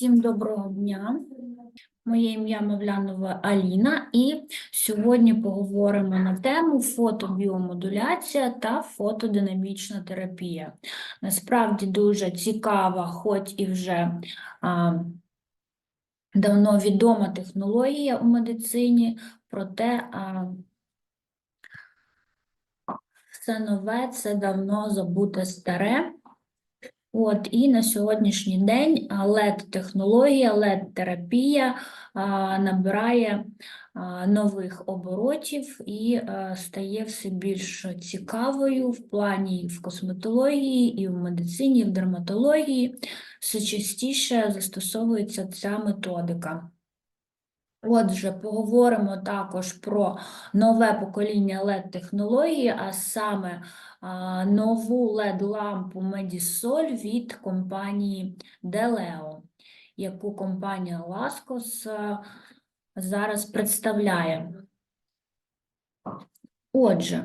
Всім доброго дня. Моє ім'я Мавлянова Аліна, і сьогодні поговоримо на тему фотобіомодуляція та фотодинамічна терапія. Насправді дуже цікава, хоч і вже а, давно відома технологія у медицині, проте а, все нове це давно забуте старе. От, і на сьогоднішній день LED-технологія, LED-терапія а, набирає а, нових оборотів і а, стає все більш цікавою в плані і в косметології, і в медицині, і в дерматології. Все частіше застосовується ця методика. Отже, поговоримо також про нове покоління LED-технології, а саме нову LED-лампу Medisol від компанії Deleo, яку компанія Lascos зараз представляє. Отже,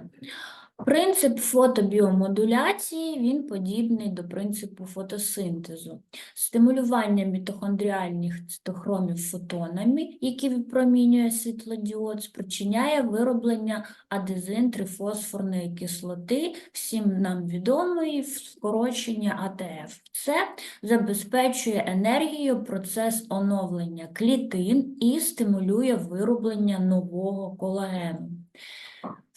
принцип фотобіомодуляції він подібний до принципу фотосинтезу. Стимулювання мітохондріальних цитохромів фотонами, які випромінює світлодіод, спричиняє вироблення адезин-трифосфорної кислоти, всім нам відомої в скороченні АТФ. Це забезпечує енергією процес оновлення клітин і стимулює вироблення нового колагену.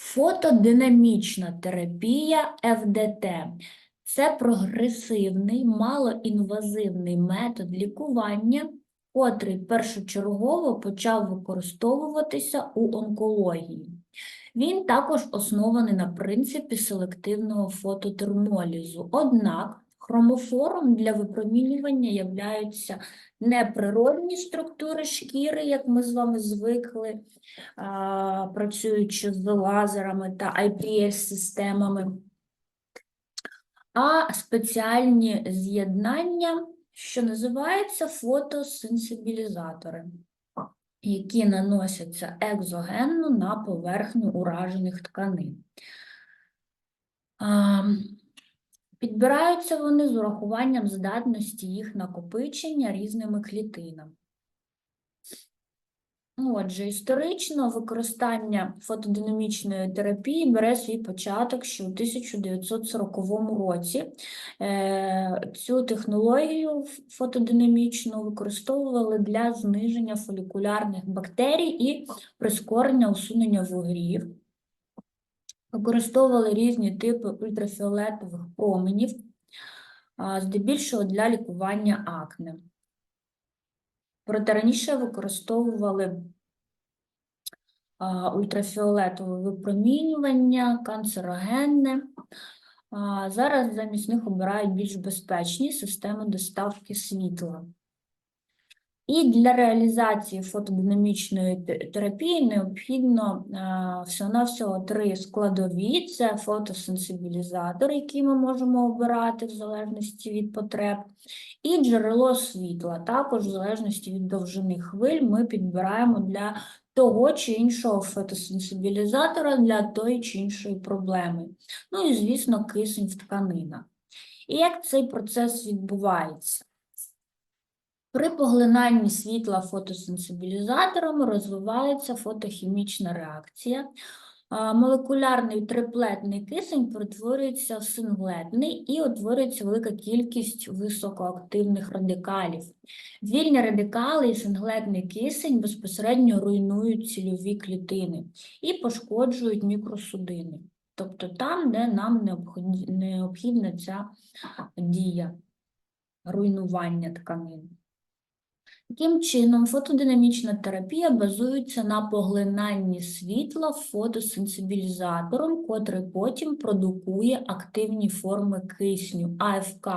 Фотодинамічна терапія ФДТ – це прогресивний, малоінвазивний метод лікування, котрий першочергово почав використовуватися у онкології. Він також оснований на принципі селективного фототермолізу. Однак хромофором для випромінювання являються не природні структури шкіри, як ми з вами звикли, працюючи з лазерами та IPS-системами, а спеціальні з'єднання, що називаються фотосенсибілізатори, які наносяться екзогенно на поверхню уражених тканин. Підбираються вони з урахуванням здатності їх накопичення різними клітинами. Отже, історично використання фотодинамічної терапії бере свій початок ще у 1940 році. Е, Цю технологію фотодинамічну використовували для зниження фолікулярних бактерій і прискорення усунення вугрів. Використовували різні типи ультрафіолетових променів, здебільшого для лікування акне. Проте раніше використовували ультрафіолетове випромінювання, канцерогенне. Зараз замість них обирають більш безпечні системи доставки світла. І для реалізації фотодинамічної терапії необхідно а, всього-навсього три складові: це фотосенсибілізатор, який ми можемо обирати в залежності від потреб, і джерело світла. Також в залежності від довжини хвиль ми підбираємо для того чи іншого фотосенсибілізатора для тої чи іншої проблеми. Ну і, звісно, кисень в тканинах. І як цей процес відбувається? При поглинанні світла фотосенсибілізатором розвивається фотохімічна реакція. Молекулярний триплетний кисень перетворюється в синглетний і утворюється велика кількість високоактивних радикалів. Вільні радикали і синглетний кисень безпосередньо руйнують цільові клітини і пошкоджують мікросудини, тобто там, де нам необхідна ця дія руйнування тканин. Таким чином, фотодинамічна терапія базується на поглинанні світла фотосенсибілізатором, котрий потім продукує активні форми кисню АФК,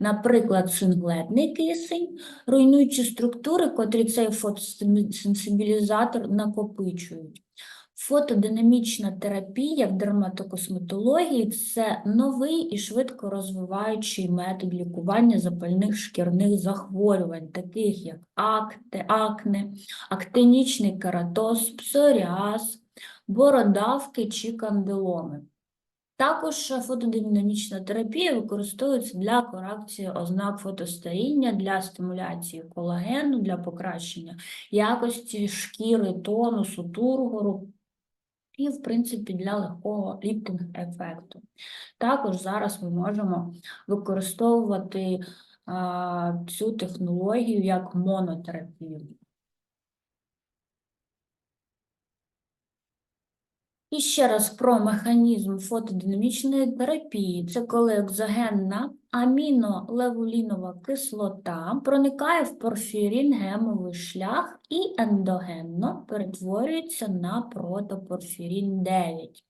наприклад, синглетний кисень, руйнуючи структури, котрі цей фотосенсибілізатор накопичують. Фотодинамічна терапія в дерматокосметології це новий і швидко розвиваючий метод лікування запальних шкірних захворювань, таких як акте, акне, актинічний кератоз, псоріаз, бородавки чи кандиломи. Також фотодинамічна терапія використовується для корекції ознак фотостаріння, для стимуляції колагену, для покращення якості шкіри, тонусу, тургору і, в принципі, для легкого ліптинг-ефекту. Також зараз ми можемо використовувати а, цю технологію як монотерапію. І ще раз про механізм фотодинамічної терапії. Це коли екзогенна амінолевулінова кислота проникає в порфірін гемовий шлях і ендогенно перетворюється на протопорфірін 9.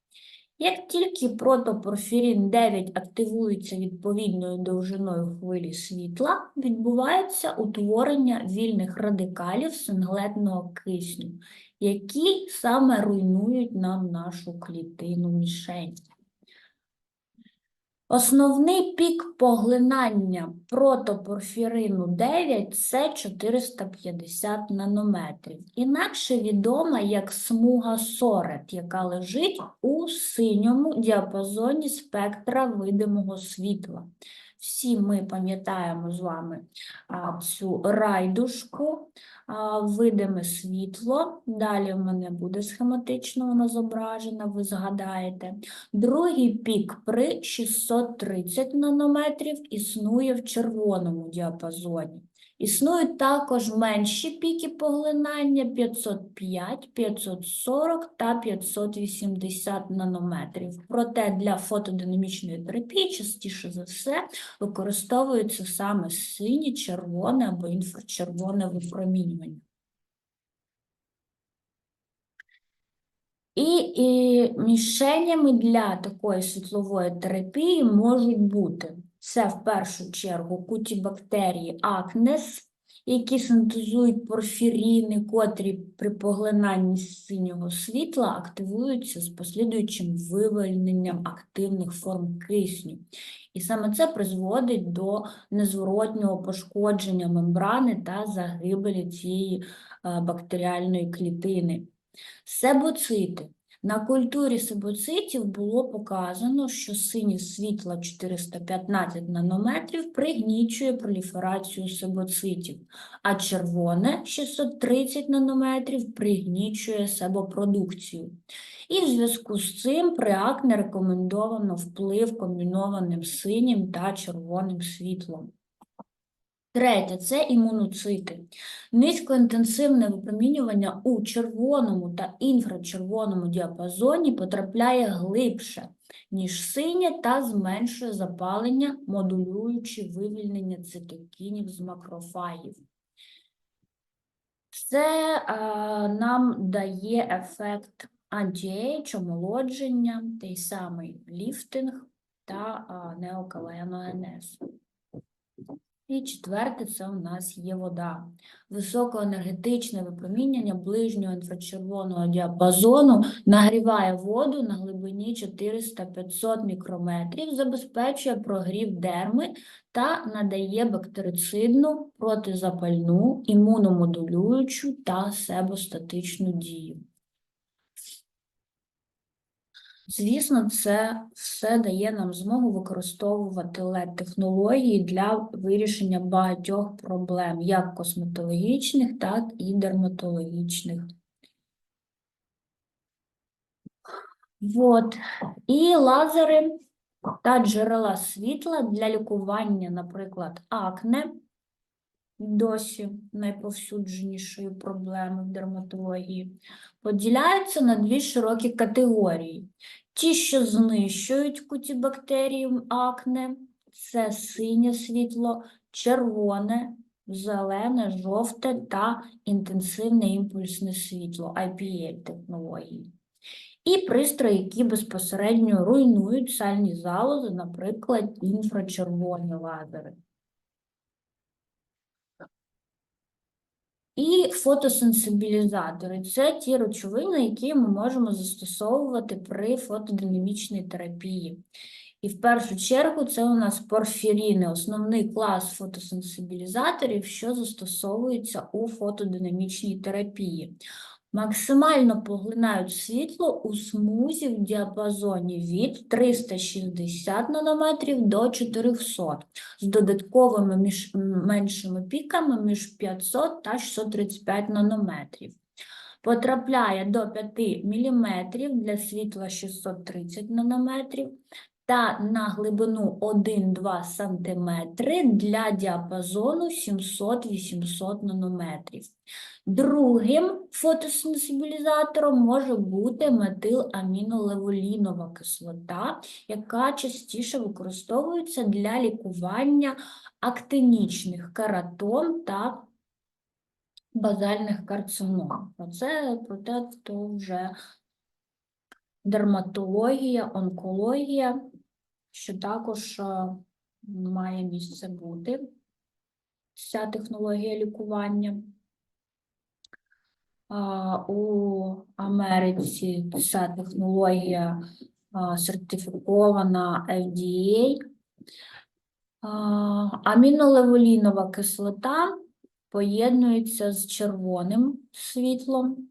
Як тільки протопорфірін 9 активується відповідною довжиною хвилі світла, відбувається утворення вільних радикалів синглетного кисню, які саме руйнують нам нашу клітину мішень. Основний пік поглинання протопорфірину 9 це 450 нанометрів, інакше відома як смуга Сорет, яка лежить у синьому діапазоні спектра видимого світла. Всі ми пам'ятаємо з вами цю райдушку, видиме світло. Далі в мене буде схематично воно зображено, ви згадаєте. Другий пік при 630 нанометрів існує в червоному діапазоні. Існують також менші піки поглинання 505, 540 та 580 нанометрів. Проте для фотодинамічної терапії частіше за все використовується саме синє, червоне або інфрачервоне випромінювання. І, і мішенями для такої світлової терапії можуть бути це в першу чергу кутібактерії акнес, які синтезують порфіріни, котрі при поглинанні синього світла активуються з послідуючим вивільненням активних форм кисню. І саме це призводить до незворотнього пошкодження мембрани та загибелі цієї е, бактеріальної клітини. Себоцити. На культурі себоцитів було показано, що синє світло 415 нанометрів пригнічує проліферацію себоцитів, а червоне 630 нанометрів пригнічує себопродукцію. І в зв'язку з цим при акне рекомендовано вплив комбінованим синім та червоним світлом. Третє це імуноцити. Низькоінтенсивне випромінювання у червоному та інфрачервоному діапазоні потрапляє глибше, ніж синє, та зменшує запалення, модулюючи вивільнення цитокінів з макрофагів. Це е, нам дає ефект анті-ейдж, омолодження, той самий ліфтинг та е, неокаленогенез. І четверте, це у нас є вода. Високоенергетичне випромінювання ближнього інфрачервоного діапазону нагріває воду на глибині 400-500 мікрометрів, забезпечує прогрів дерми та надає бактерицидну, протизапальну, імуномодулюючу та себостатичну дію. Звісно, це все дає нам змогу використовувати LED-технології для вирішення багатьох проблем, як косметологічних, так і дерматологічних. Вот. І лазери та джерела світла для лікування, наприклад, акне, досі найповсюдженішої проблеми в дерматології, поділяються на дві широкі категорії. Ті, що знищують кутібактеріум акне, це синє світло, червоне, зелене, жовте та інтенсивне імпульсне світло IPL технології. І пристрої, які безпосередньо руйнують сальні залози, наприклад, інфрачервоні лазери. І фотосенсибілізатори це ті речовини, які ми можемо застосовувати при фотодинамічній терапії. І в першу чергу це у нас порфіріни, основний клас фотосенсибілізаторів, що застосовується у фотодинамічній терапії. Максимально поглинають світло у смузі в діапазоні від 360 нанометрів до 400 з додатковими між, меншими піками між 500 та 635 нанометрів. Потрапляє до 5 мм для світла 630 нанометрів та на глибину 1-2 см для діапазону 700-800 нанометрів. Другим фотосенсибілізатором може бути метиламінолеволінова кислота, яка частіше використовується для лікування актинічних кератом та базальних карцином. Оце про те, то вже дерматологія, онкологія, що також е, має місце бути ця технологія лікування. У Америці ця технологія сертифікована FDA. Амінолеволінова кислота поєднується з червоним світлом.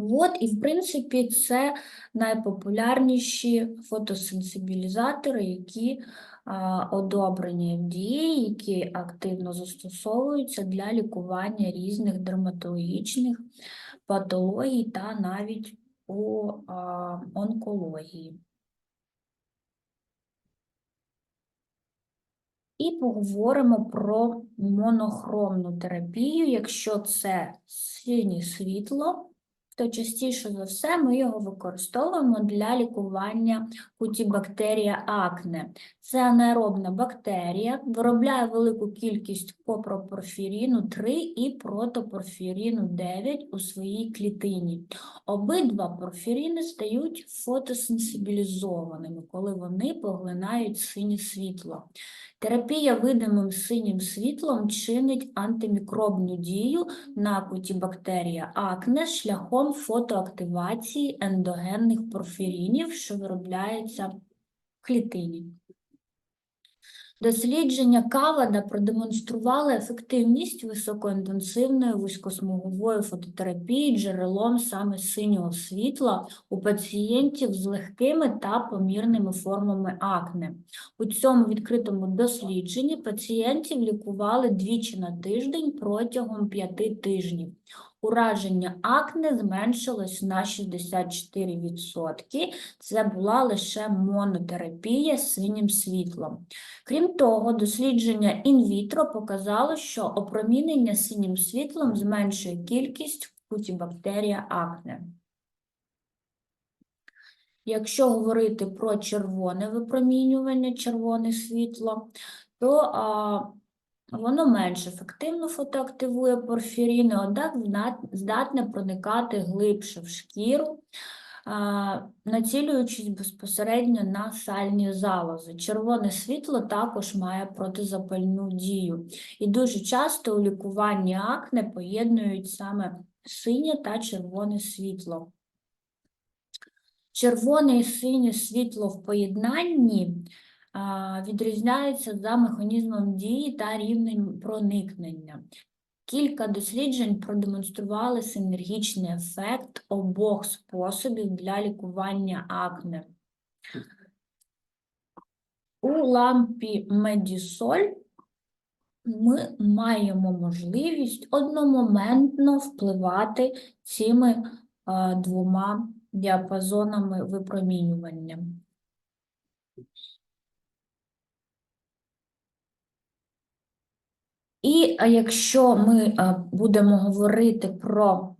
От, і, в принципі, це найпопулярніші фотосенсибілізатори, які а, одобрені FDA, які активно застосовуються для лікування різних дерматологічних патологій та навіть у а, онкології. І поговоримо про монохромну терапію. Якщо це синє світло, то частіше за все ми його використовуємо для лікування кутібактерія акне. Це анаеробна бактерія, виробляє велику кількість копропорфіріну 3 і протопорфіріну 9 у своїй клітині. Обидва порфіріни стають фотосенсибілізованими, коли вони поглинають синє світло. Терапія видимим синім світлом чинить антимікробну дію на кутібактерія акне шляхом фотоактивації ендогенних порфірінів, що виробляються в клітині. Дослідження Кавада продемонстрували ефективність високоінтенсивної вузькосмугової фототерапії джерелом саме синього світла у пацієнтів з легкими та помірними формами акне. У цьому відкритому дослідженні пацієнтів лікували двічі на тиждень протягом п'яти тижнів. Ураження акне зменшилось на 64%. Це була лише монотерапія з синім світлом. Крім того, дослідження інвітро показало, що опромінення синім світлом зменшує кількість кутібактерія акне. Якщо говорити про червоне випромінювання, червоне світло, то а, воно менш ефективно фотоактивує порфіріни, однак здатне проникати глибше в шкіру, націлюючись безпосередньо на сальні залози. Червоне світло також має протизапальну дію. І дуже часто у лікуванні акне поєднують саме синє та червоне світло. Червоне і синє світло в поєднанні відрізняються за механізмом дії та рівнем проникнення. Кілька досліджень продемонстрували синергічний ефект обох способів для лікування акне. У лампі Медісоль ми маємо можливість одномоментно впливати цими двома діапазонами випромінювання. І якщо ми будемо говорити про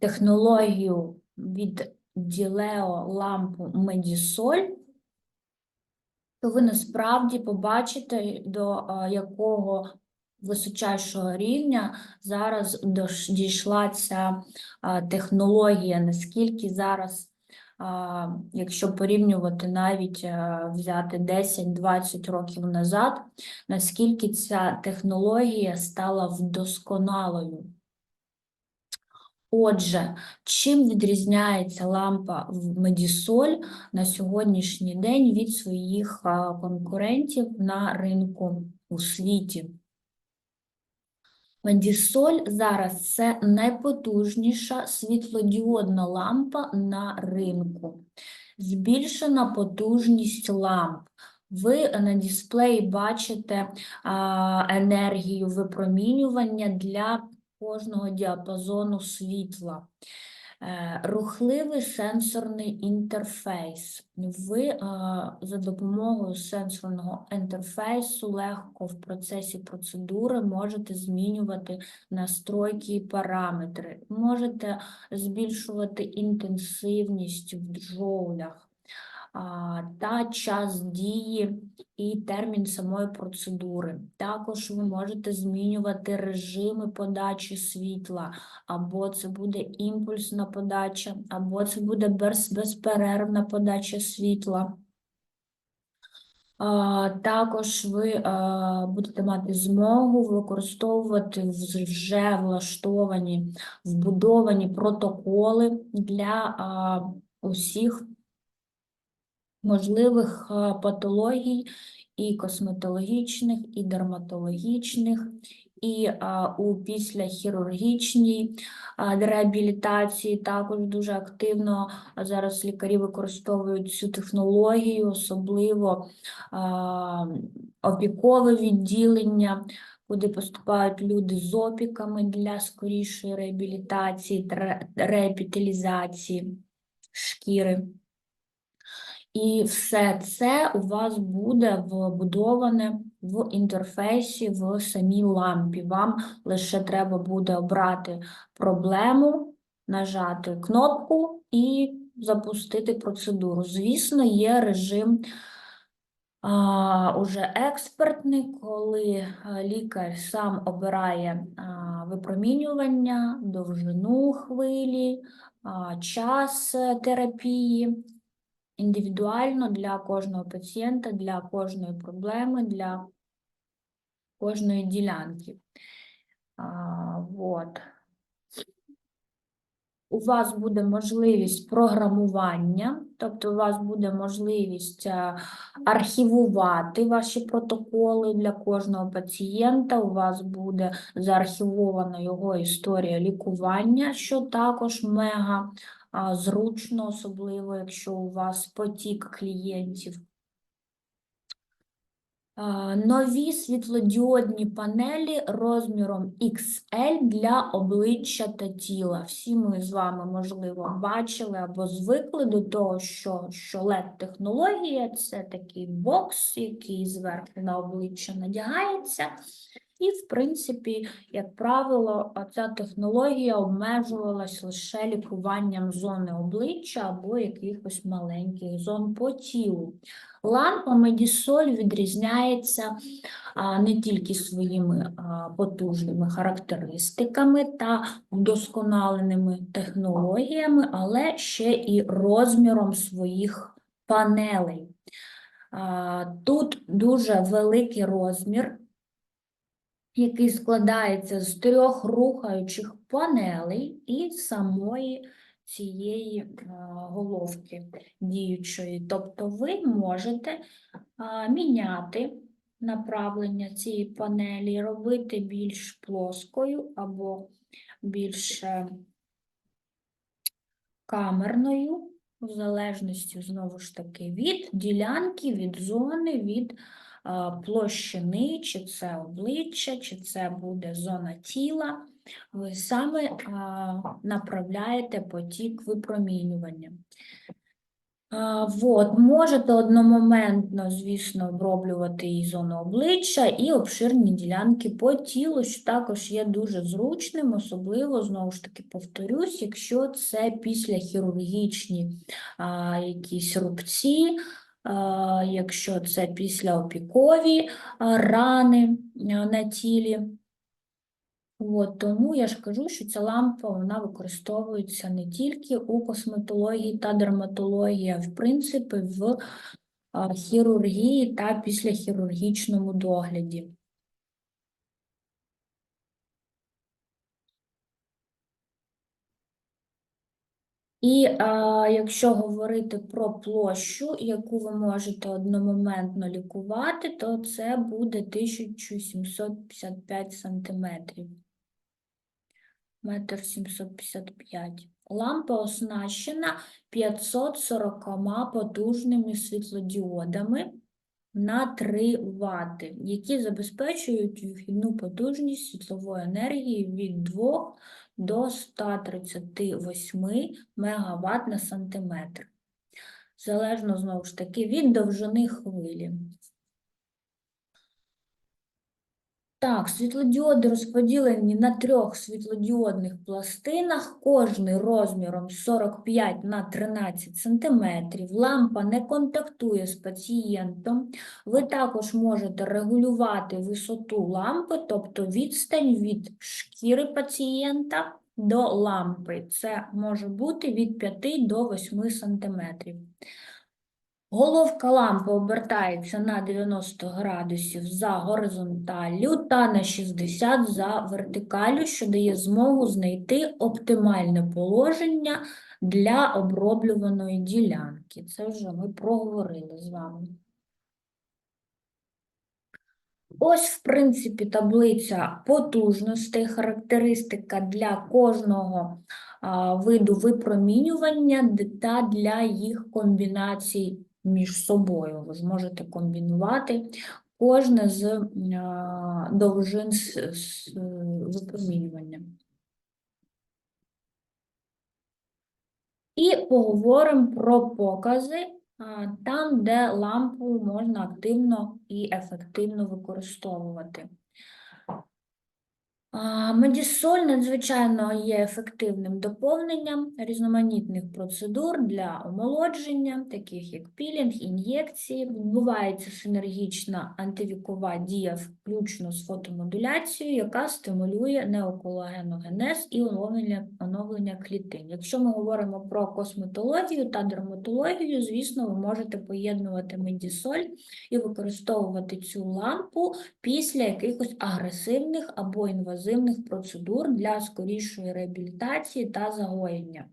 технологію від Ділео лампу Медісоль, то ви насправді побачите, до якого височайшого рівня зараз дійшла ця технологія, наскільки зараз, якщо порівнювати навіть взяти 10-20 років назад, наскільки ця технологія стала вдосконалою. Отже, чим відрізняється лампа в Медісоль на сьогоднішній день від своїх конкурентів на ринку у світі? Медісоль зараз це найпотужніша світлодіодна лампа на ринку. Збільшена потужність ламп. Ви на дисплеї бачите а, енергію випромінювання для кожного діапазону світла. Е, Рухливий сенсорний інтерфейс. Ви е, за допомогою сенсорного інтерфейсу легко в процесі процедури можете змінювати настройки і параметри. Можете збільшувати інтенсивність в джоулях та час дії і термін самої процедури. Також ви можете змінювати режими подачі світла, або це буде імпульсна подача, або це буде без, безперервна подача світла. Також ви будете мати змогу використовувати вже влаштовані, вбудовані протоколи для усіх можливих патологій і косметологічних, і дерматологічних, і а, у післяхірургічній реабілітації також дуже активно зараз лікарі використовують цю технологію, особливо а, опікове відділення, куди поступають люди з опіками для скорішої реабілітації та ре- реепіталізації шкіри. І все це у вас буде вбудоване в інтерфейсі в самій лампі. Вам лише треба буде обрати проблему, нажати кнопку і запустити процедуру. Звісно, є режим а, уже експертний, коли лікар сам обирає а, випромінювання, довжину хвилі, а, час терапії індивідуально для кожного пацієнта, для кожної проблеми, для кожної ділянки. А, вот. У вас буде можливість програмування, тобто у вас буде можливість е, архівувати ваші протоколи для кожного пацієнта. У вас буде заархівована його історія лікування, що також мега зручно, особливо якщо у вас потік клієнтів. Нові світлодіодні панелі розміром XL для обличчя та тіла. Всі ми з вами, можливо, бачили або звикли до того, що, що LED-технологія це такий бокс, який зверху на обличчя надягається. І, в принципі, як правило, ця технологія обмежувалась лише лікуванням зони обличчя або якихось маленьких зон по тілу. Лампа Медісоль відрізняється не тільки своїми потужними характеристиками та вдосконаленими технологіями, але ще і розміром своїх панелей. Тут дуже великий розмір, який складається з трьох рухаючих панелей і самої цієї а, головки діючої. Тобто ви можете міняти направлення цієї панелі, робити більш плоскою або більш е, камерною, в залежності, знову ж таки, від ділянки, від зони, від площини, чи це обличчя, чи це буде зона тіла. Ви саме направляєте потік випромінювання. А, Вот, можете одномоментно, звісно, оброблювати і зону обличчя, і обширні ділянки по тілу, що також є дуже зручним, особливо, знову ж таки, повторюсь, якщо це післяхірургічні а, якісь рубці, якщо це післяопікові а, рани на тілі. От, тому я ж кажу, що ця лампа вона використовується не тільки у косметології та дерматології, а в принципі в хірургії та післяхірургічному догляді. І а, якщо говорити про площу, яку ви можете одномоментно лікувати, то це буде 1755 сантиметрів. метр 755. Лампа оснащена 540 потужними світлодіодами на 3 Вт, які забезпечують вихідну потужність світлової енергії від 2 до 138 МВт на сантиметр. Залежно, знову ж таки, від довжини хвилі. Так, світлодіоди розподілені на трьох світлодіодних пластинах, кожний розміром 45 на 13 см. Лампа не контактує з пацієнтом. Ви також можете регулювати висоту лампи, тобто відстань від шкіри пацієнта до лампи. Це може бути від 5 до 8 см. Головка лампи обертається на 90 градусів за горизонталлю та на 60 за вертикалю, що дає змогу знайти оптимальне положення для оброблюваної ділянки. Це вже ми проговорили з вами. Ось, в принципі, таблиця потужностей, характеристика для кожного виду випромінювання та для їх комбінацій між собою. Ви зможете комбінувати кожне з а, довжин с- с- випромінювання. І поговоримо про покази там, де лампу можна активно і ефективно використовувати. Медісоль надзвичайно є ефективним доповненням різноманітних процедур для омолодження, таких як пілінг, ін'єкції. Відбувається синергічна антивікова дія, включно з фотомодуляцією, яка стимулює неоколагеногенез і оновлення, оновлення клітин. Якщо ми говоримо про косметологію та дерматологію, звісно, ви можете поєднувати медісоль і використовувати цю лампу після якихось агресивних або інвазивних процедур для скорішої реабілітації та загоєння.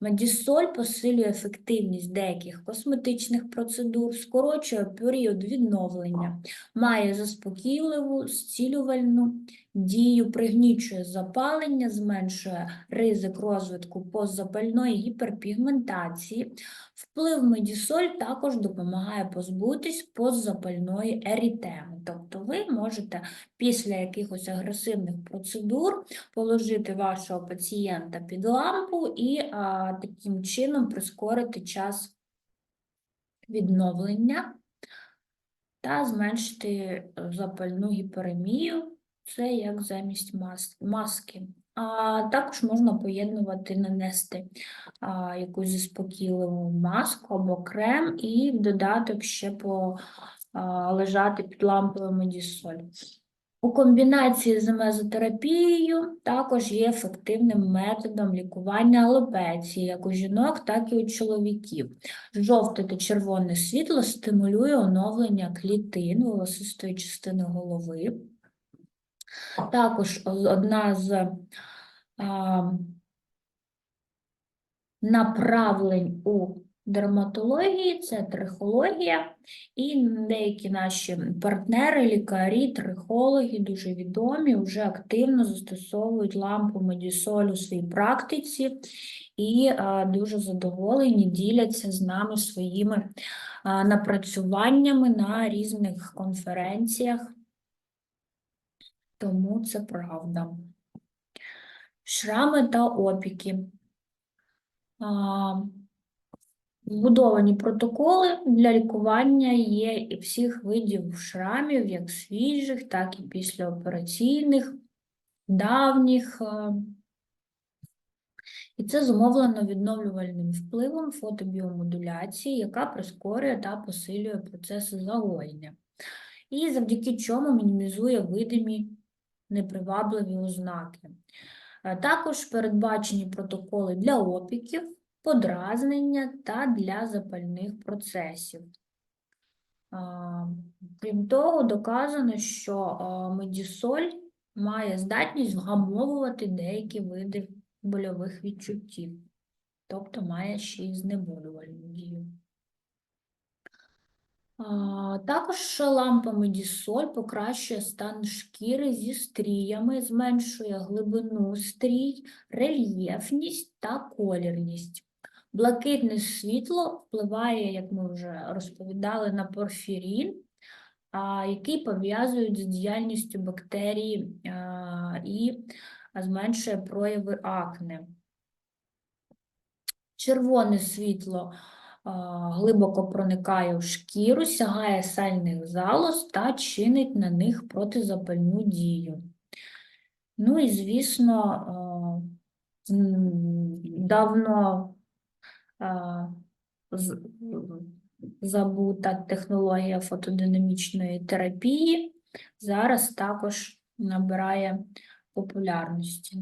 Медісоль посилює ефективність деяких косметичних процедур, скорочує період відновлення, має заспокійливу, зцілювальну дію, пригнічує запалення, зменшує ризик розвитку постзапальної гіперпігментації. Вплив медісоль також допомагає позбутись постзапальної ерітеми. Тобто ви можете після якихось агресивних процедур положити вашого пацієнта під лампу і а, таким чином прискорити час відновлення та зменшити е, запальну гіперемію. Це як замість мас- маски. А також можна поєднувати, нанести а, якусь заспокійливу маску або крем і в додаток ще по, а, лежати під лампою медісоль. У комбінації з мезотерапією також є ефективним методом лікування алопеції як у жінок, так і у чоловіків. Жовте та червоне світло стимулює оновлення клітин волосистої частини голови. Також одна з а, направлень у дерматології це трихологія, і деякі наші партнери, лікарі, трихологи, дуже відомі, вже активно застосовують лампу медісоль у своїй практиці і а, дуже задоволені, діляться з нами своїми а, напрацюваннями на різних конференціях. Тому це правда. Шрами та опіки. Вбудовані протоколи для лікування є всіх видів шрамів, як свіжих, так і післяопераційних, давніх. е. І це зумовлено відновлювальним впливом фотобіомодуляції, яка прискорює та посилює процеси загоєння. І завдяки чому мінімізує видимі непривабливі ознаки. Е, Також передбачені протоколи для опіків, подразнення та для запальних процесів. Крім того, доказано, що медісоль має здатність вгамовувати деякі види больових відчуттів, тобто має ще й знеболювальну дію. Також лампа Медісоль покращує стан шкіри зі стріями, зменшує глибину стрій, рельєфність та колірність. Блакитне світло впливає, як ми вже розповідали, на порфірін, який пов'язують з діяльністю бактерій і зменшує прояви акне. Червоне світло глибоко проникає в шкіру, сягає сальних залоз та чинить на них протизапальну дію. Ну і, звісно, давно забута технологія фотодинамічної терапії зараз також набирає популярності.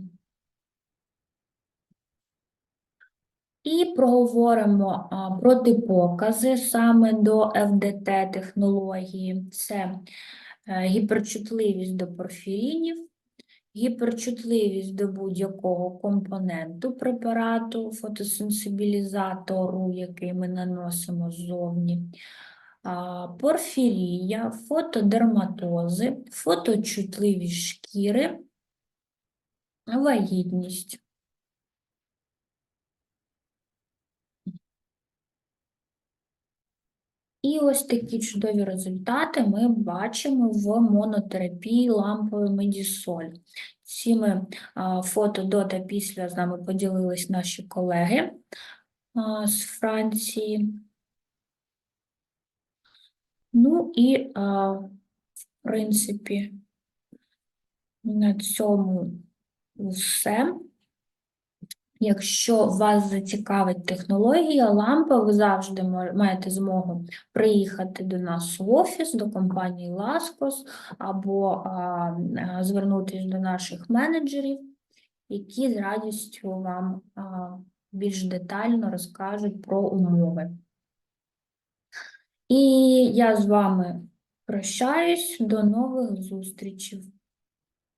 І проговоримо протипокази саме до ФДТ технології. Це е, гіперчутливість до порфірінів, гіперчутливість до будь-якого компоненту препарату, фотосенсибілізатору, який ми наносимо ззовні, порфірія, фотодерматози, фоточутливість шкіри, вагітність. І ось такі чудові результати ми бачимо в монотерапії лампою Медісоль. Цими фото до та після з нами поділились наші колеги з Франції. Ну і, в принципі, на цьому все. Якщо вас зацікавить технологія лампа, ви завжди маєте змогу приїхати до нас в офіс, до компанії Ласкос, або а, а, звернутися до наших менеджерів, які з радістю вам а, більш детально розкажуть про умови. І я з вами прощаюсь, до нових зустрічей.